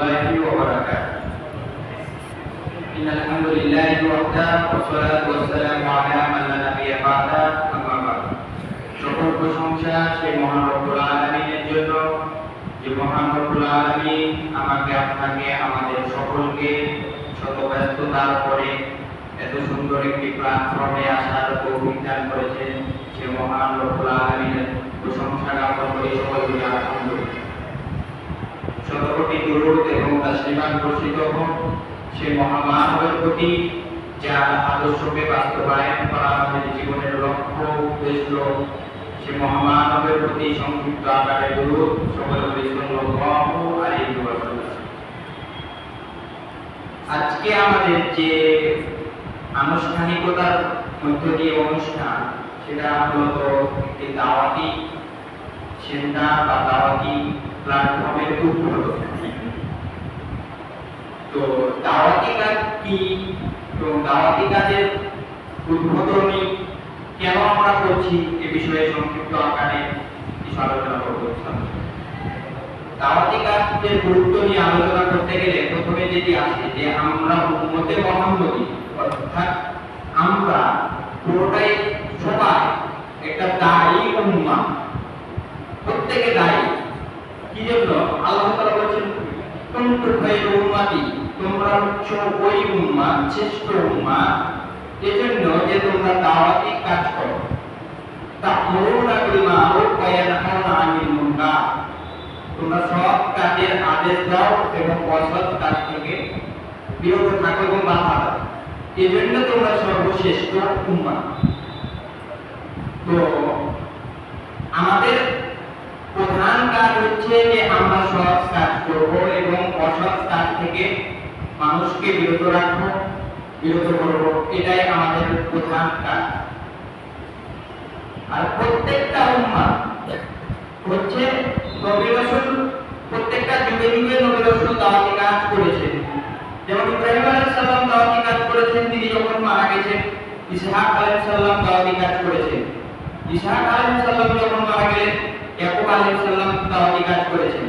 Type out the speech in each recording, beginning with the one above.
الله وبركاته إن الحمد لله وحده والصلاة والسلام على من لا نبي بعده أما بعد সকল প্রশংসা সেই মহান রব্বুল আলামিনের জন্য যে মহান রব্বুল আলামিন আমাকে আপনাকে আমাদের সকলকে শত ব্যস্ততার পরে এত সুন্দর একটি প্ল্যাটফর্মে আসার তৌফিক দান করেছেন সে মহান রব্বুল আলামিনের প্রশংসা জ্ঞাপন করি সকল বলি আলহামদুলিল্লাহ শতকোটি দুরুদ এবং তাসলিমান বর্ষিত হোক সে মহামানবের প্রতি যার আদর্শকে বাস্তবায়ন করা আমাদের জীবনের লক্ষ্য, উদ্দেশ্য, সে মহামানবের প্রতি সংক্ষিপ্ত আকারে দুরুদ সকলে আজকে আমাদের যে আনুষ্ঠানিকতার মধ্য দিয়ে অনুষ্ঠান, সেটা মূলত একটি দাওয়াতি, সেন্টার বা দাওয়াতি প্ল্যাটফর্মের উদ্বোধন তো দাওয়াতি কাজ কি? তো দাওয়াতি কাজের উদ্বোধনী কেন আমরা করছি এ বিষয়ে সংক্ষিপ্ত আকারে আলোচনা করব দাওয়াতি কাজের গুরুত্ব নিয়ে আলোচনা করতে গেলে প্রথমে যেটি আসে, যে আমরা মোহাম্মদী, অর্থাৎ আমরা পুরোটাই সবাই একটা দায়ী উম্মা। প্রত্যেকে দায়ী। জন্য আল্লাহ তাআলা বলেছেন কুনতু খায়রু উম্মাতি, তোমরা হচ্ছে ওই উম্মা শ্রেষ্ঠ উম্মা এজন্য যে তোমরা দাওয়াতি কাজ করো, তা'মুরুনা বিল মা'রুফ ওয়া ইয়ানহাউনা আনিল মুনকার। তোমরা সৎ কাজের আদেশ দাও এবং অসৎ কাজ থেকে বিরত থাকো এবং বাধা দাও। এজন্য তোমরা সর্বশ্রেষ্ঠ উম্মা তো, আমাদের প্রধান কাজ হচ্ছে যে আমরা সৎ কাজ করব এবং অসৎ কাজ থেকে মানুষকে বিরত রাখব, বিরত করব। এটাই আমাদের প্রধান কাজ। আর প্রত্যেকটা উম্মা হচ্ছে নবী প্রত্যেকটা যুগে যুগে নবী দাওয়াতি কাজ করেছেন। যেমন ইব্রাহিম আলাইহিস সালাম দাওয়াতি কাজ করেছেন, তিনি যখন মারা গেছেন, ইসহাক আলাইহিস দাওয়াতি কাজ করেছেন। ইসহাক আলাইহিস সালাম যখন মারা গেলেন ইয়াকুব আলাইহিস সালাম দাওয়াতি কাজ করেছেন।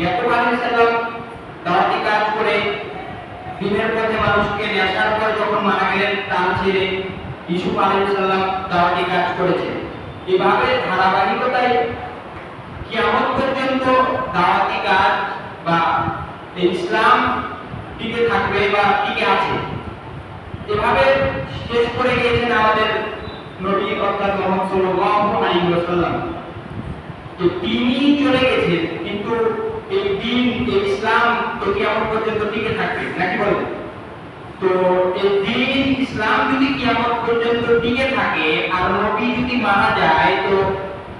ইয়াকুব আলাইহিস সালাম দাওয়াতি কাজ করে দিনের পথে মানুষকে নিয়ে পর যখন মারা গেলেন, তার ছেলে ইসুফ আলাইহিস সালাম দাওয়াতি কাজ করেছেন। এভাবে ধারাবাহিকতায় কিয়ামত পর্যন্ত দাওয়াতি কাজ বা ইসলাম টিকে থাকবে বা টিকে আছে। এভাবে শেষ করে গিয়েছেন আমাদের নবী অর্থাৎ মোহাম্মদ সাল্লাল্লাহু আলাইহি ওয়াসাল্লাম। তো তিনি চলে গেছেন কিন্তু এই দিন, এই ইসলাম তো কিয়ামত পর্যন্ত টিকে থাকবে, নাকি বলেন? তো এই দিন ইসলাম যদি কিয়ামত পর্যন্ত টিকে থাকে, আর নবী যদি মারা যায়, তো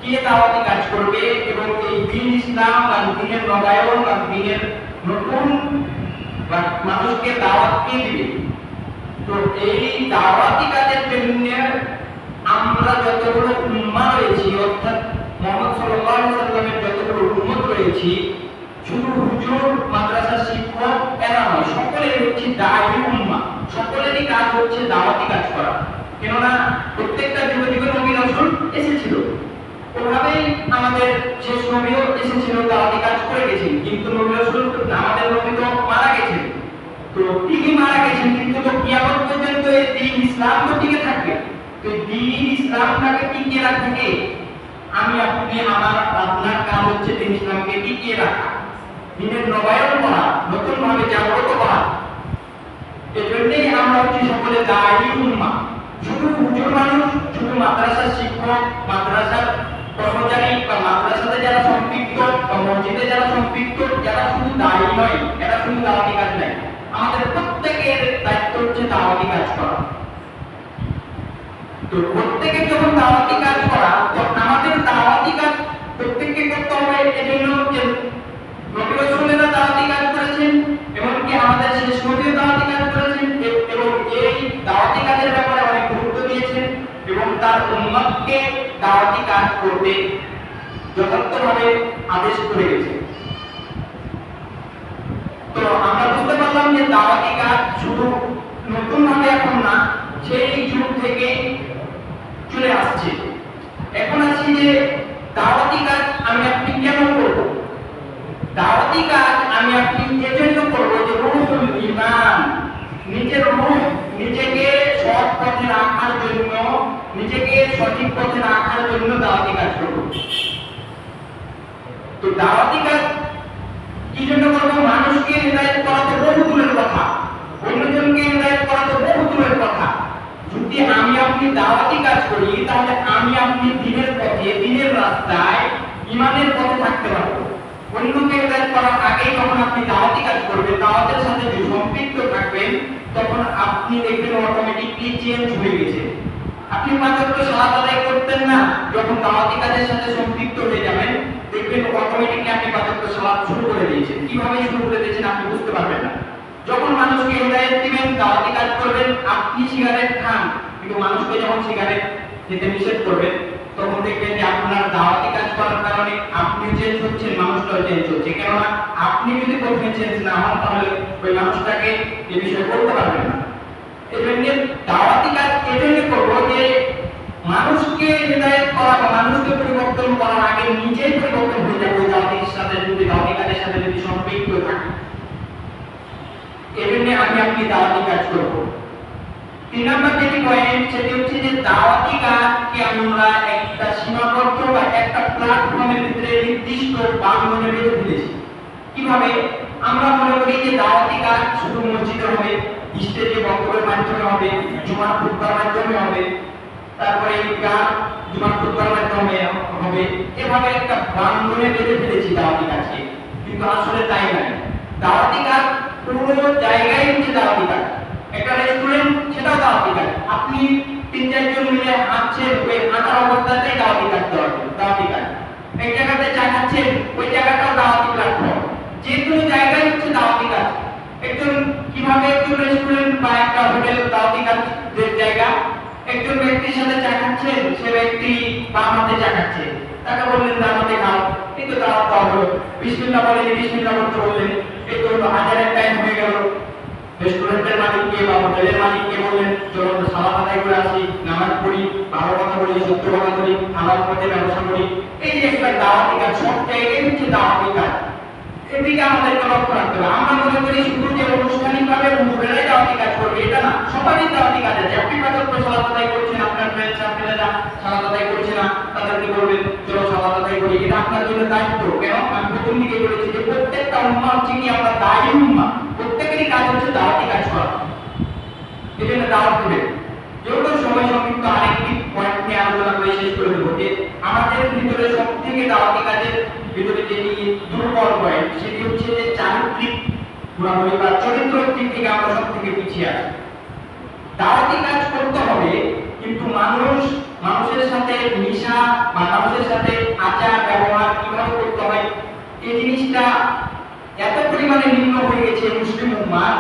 কে দাওয়াতি কাজ করবে? এবং এই দিন ইসলাম বা দিনের নবায়ন বা দিনের নতুন মানুষকে দাওয়াত কে দিবে? তো এই দাওয়াতি কাজের জন্য আমরা যতগুলো উম্মা রয়েছি, অর্থাৎ মোহাম্মদ সাল্লাল্লাহু আলাইহি সাল্লামের যতগুলো উম্মত রয়েছি, শুধু হুজুর, মাদ্রাসা শিক্ষক, এরা নয় সকলেই হচ্ছে দায়ী উম্মা। সকলেরই কাজ হচ্ছে দাওয়াতি কাজ করা। কেননা প্রত্যেকটা যুগে যুগে নবী রাসূল এসেছিল। ওভাবেই আমাদের শেষ নবীও এসেছিল, দাওয়াতি কাজ করে গেছেন। কিন্তু নবী রাসূল আমাদের নবী তো মারা গেছেন। তো তিনি মারা গেছেন, কিন্তু তো কিয়ামত পর্যন্ত এই দিন ইসলাম তো টিকে থাকবে। তো দিন ইসলামটাকে টিকিয়ে রাখতে আমি আপনি আমার আপনার কাজ হচ্ছে দিন ইসলামকে টিকিয়ে রাখা। দিনের নবায়ন করা নতুন ভাবে জাগ্রত করা। এজন্যই আমরা হচ্ছে সকলে দায়ী উম্মা শুধু হুজুর মানুষ, শুধু মাদ্রাসার শিক্ষক, মাদ্রাসার কর্মচারী বা মাদ্রাসাতে যারা সম্পৃক্ত বা মসজিদে যারা সম্পৃক্ত, যারা শুধু দায়ী নয়, এরা শুধু দাওয়াতি কাজ নাই। আমাদের প্রত্যেকের তো প্রত্যেকের যখন দাওয়াতি কাজ করা তো আমাদের দাওয়াতি কাজ প্রত্যেককে করতে হবে এজন্য যে নবী রাসূলেরা দাওয়াতি কাজ করেছেন, এমনকি আমাদের শেষ নবীও দাওয়াতি কাজ করেছেন এবং এই দাওয়াতি কাজের ব্যাপারে অনেক গুরুত্ব দিয়েছেন এবং তার উম্মতকে দাওয়াতি কাজ করতে যথার্থভাবে আদেশ করে গেছেন। তো আমরা বুঝতে পারলাম যে দাওয়াতি কাজ শুধু নতুন ভাবে এখন না, সেই যুগ থেকে চলে আসছে। এখন আছি যে দাওয়াতি কাজ আমি আপনি কেন করব? দাওয়াতি কাজ আমি আপনি এজন্য করব যে রুহুল ইমান, নিজের রূহ নিজেকে সৎ পথে রাখার জন্য, নিজেকে সঠিক পথে রাখার জন্য দাওয়াতি কাজ করব। তো দাওয়াতি কাজ কি জন্য করব? মানুষকে হেদায়ত করা তো বহু দূরের কথা অন্যজনকে হেদায়ত করা তো বহু দূরের কথা যদি আমি আপনি দাওয়াতি কাজ করি তাহলে আমি আপনি দিনের পথে দিনের রাস্তায় ইমানের পথে থাকতে পারব অন্যকে হেদায়ত করার আগেই যখন আপনি দাওয়াতি কাজ করবেন দাওয়াতের সাথে যে সম্পৃক্ত থাকবেন তখন আপনি দেখবেন অটোমেটিকলি চেঞ্জ হয়ে গেছে। আপনি মাত্র সালাত আদায় করতেন না, যখন দাওয়াতি কাজের সাথে সম্পৃক্ত হয়ে যাবেন, দেখবেন অটোমেটিকলি আপনি পাঁচক্ত সালাত শুরু করে দিয়েছেন। কীভাবে শুরু করে দিয়েছেন আপনি বুঝতে পারবেন না। যখন মানুষকে হেদায়েত দিবেন, দাওয়াতি কাজ করবেন, আপনি সিগারেট খান। কিন্তু মানুষকে যখন সিগারেট খেতে নিষেধ করবেন, তখন দেখবেন যে আপনার দাওয়াতি কাজ করার কারণে আপনি চেঞ্জ হচ্ছেন, মানুষটাও চেঞ্জ হচ্ছে। কেননা, আপনি যদি প্রথমে চেঞ্জ না হন, তাহলে ওই মানুষটাকে এই বিষয়ে বলতে পারবেন না। তিন নম্বর যেটি পয়েন্ট সেটি হচ্ছে যে দাওয়াতি একটা সীমাবদ্ধ বা একটা প্ল্যাটফর্মের ভিতরে নির্দিষ্ট কীভাবে? আমরা মনে করি যে দাওয়াতি কাজ শুধু মসজিদে হবে স্টেজে বক্তব্যের মাধ্যমে হবে, জুমার খুতবার মাধ্যমে হবে, তারপরে গান জুমার খুতবার মাধ্যমে হবে। এভাবে একটা বান্ধনে বেঁধে ফেলেছি দাওয়াতি কাছে কিন্তু আসলে তাই নয়। দাওয়াতি কাজ পুরো জায়গায় হচ্ছে দাওয়াতি কাজ। একটা রেস্টুরেন্ট সেটাও দাওয়াতি কাজ। আপনি তিন চারজন মিলে হাঁটছেন, ওই হাঁটার অবস্থাতেই দাওয়াতি কাজ দেওয়া হবে, দাওয়াতি কাজ এক জায়গাতে চা খাচ্ছেন ওই জায়গাটাও দাওয়াতি প্ল্যাটফর্ম যে কোনো জায়গায় হচ্ছে দাওয়াতি কাজ একজন কীভাবে একজন রেস্টুরেন্ট বা একটা হোটেল দাওয়াতি কাজের জায়গা একজন ব্যক্তির সাথে চা সে ব্যক্তি বাম হাতে চা তাকে বললেন ডান হাতে খাও কিন্তু দাওয়াত দেওয়া হলো বিসমিল্লাহ বলে বিসমিল্লাহ করতে বললেন, এই তো আজানের টাইম হয়ে গেল। রেস্টুরেন্টের মালিককে বা হোটেলের মালিককে বললেন, চলো আমরা সালাত আদায় করে আসি, নামাজ পড়ি, ভালো কথা বলি, সত্য কথা বলি, হালাল পথে ব্যবসা করি। এই যে একটা দাওয়াতি কাজ সব জায়গায় হচ্ছে দাওয়াতি কাজ এদিকে আমাদেরকে লক্ষ্য রাখতে হবে। আমরা মনে করি শুধু যে আনুষ্ঠানিক ভাবে মুখেরাই দাওয়াতি কাজ করবে, এটা না। সবারই দাওয়াতি কাজ আছে আপনি পাঁচ ওয়াক্ত সালাত আদায় যে আমাদের ভিতরে সব থেকে দাওয়াতি যেটি দুর্বল পয়েন্ট সেটি হচ্ছে যে চারিত্রিক গুণাবলী দিক থেকে আমরা সব থেকে পিছিয়ে আছি। দাওয়াতি কাজ করতে হবে কিন্তু মানুষ মানুষের সাথে মিশা বা মানুষের সাথে আচার, ব্যবহার কীভাবে করতে হয়, এই জিনিসটা এত পরিমাণে নিম্ন হয়ে গেছে মুসলিম উম্মার,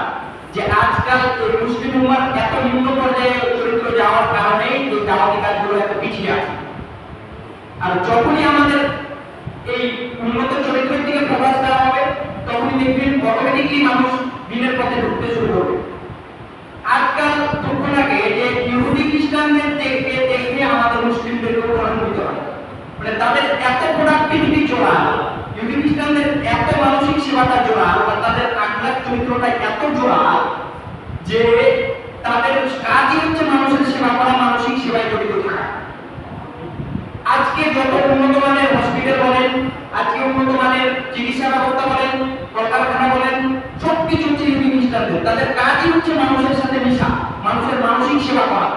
যে আজকাল এই মুসলিম উম্মার এত নিম্ন পর্যায়ে চরিত্র যাওয়ার কারণে এই দাওয়াতি কাজগুলো এত পিছিয়ে আছে। আর যখনই আমাদের এই উন্নত চরিত্রের দিকে প্রকাশ দেওয়া হবে, তখনই দেখবেন অটোমেটিকলি মানুষ দিনের পথে ঢুকতে শুরু করবে। তাদের এত প্রোডাক্টিভিটি জোড়া ইহুদি খ্রিস্টানদের এত মানসিক সেবাটা জোড়া বা তাদের আখলাক চরিত্রটা এত জোড়া যে তাদের কাজই হচ্ছে মানুষের সেবা করা, মানসিক সেবায় জড়িত থাকা। আজকে যত উন্নত মানের হসপিটাল বলেন, আজকে উন্নত মানের চিকিৎসা ব্যবস্থা বলেন, কলকারখানা বলেন, সবকিছু হচ্ছে ইহুদি খ্রিস্টানদের তাদের কাজই হচ্ছে মানুষের সাথে মিশা, মানুষের মানসিক সেবা করা।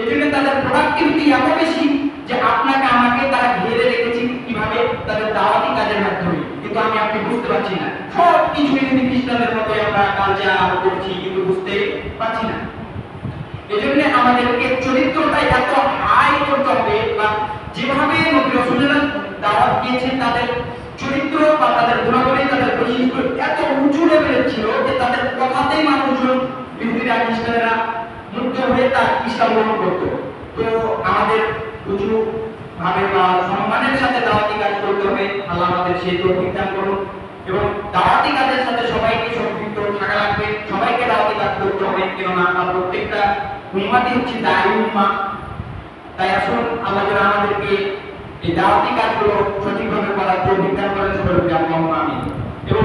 এই জন্য তাদের প্রোডাক্টিভিটি এত বেশি যে আপনাকে আমাকে তারা ঘিরে রেখেছে কীভাবে? তাদের দাওয়াতি কাজের মাধ্যমে। কিন্তু আমি আপনি বুঝতে পারছি না। সব কিছু ইহুদি খ্রিস্টানদের মতোই আমরা কালচার করছি কিন্তু বুঝতে পারছি না। এজন্য আমাদেরকে চরিত্রটা এত হাই করতে হবে বা যেভাবে দাওয়াত দিয়েছেন, তাদের চরিত্র বা তাদের গুণাবলী, তাদের বৈশিষ্ট্য এত উঁচু লেভেলের ছিল যে তাদের কথাতেই মানুষজন ইহুদিরা খ্রিস্টানেরা মুগ্ধ হয়ে তার ইসলাম গ্রহণ করতো। ভাবে বা সম্মানের সাথে দাওয়াতি কাজ করতে হবে। আল্লাহ আমাদের সেই তৌফিক দান করুন এবং দাওয়াতি কাজের সাথে সবাইকে সম্পৃক্ত থাকা লাগবে। সবাইকে দাওয়াতি কাজ করতে হবে, কেননা আমরা প্রত্যেকটা উম্মাতি হচ্ছে দায়ী উম্মা। তাই আসুন, আল্লাহ আমাদেরকে এই দাওয়াতি কাজগুলো সঠিকভাবে করার তৌফিক দান করেন। সবাই বলি আল্লাহুম্মা আমিন এবং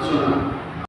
আলোচনা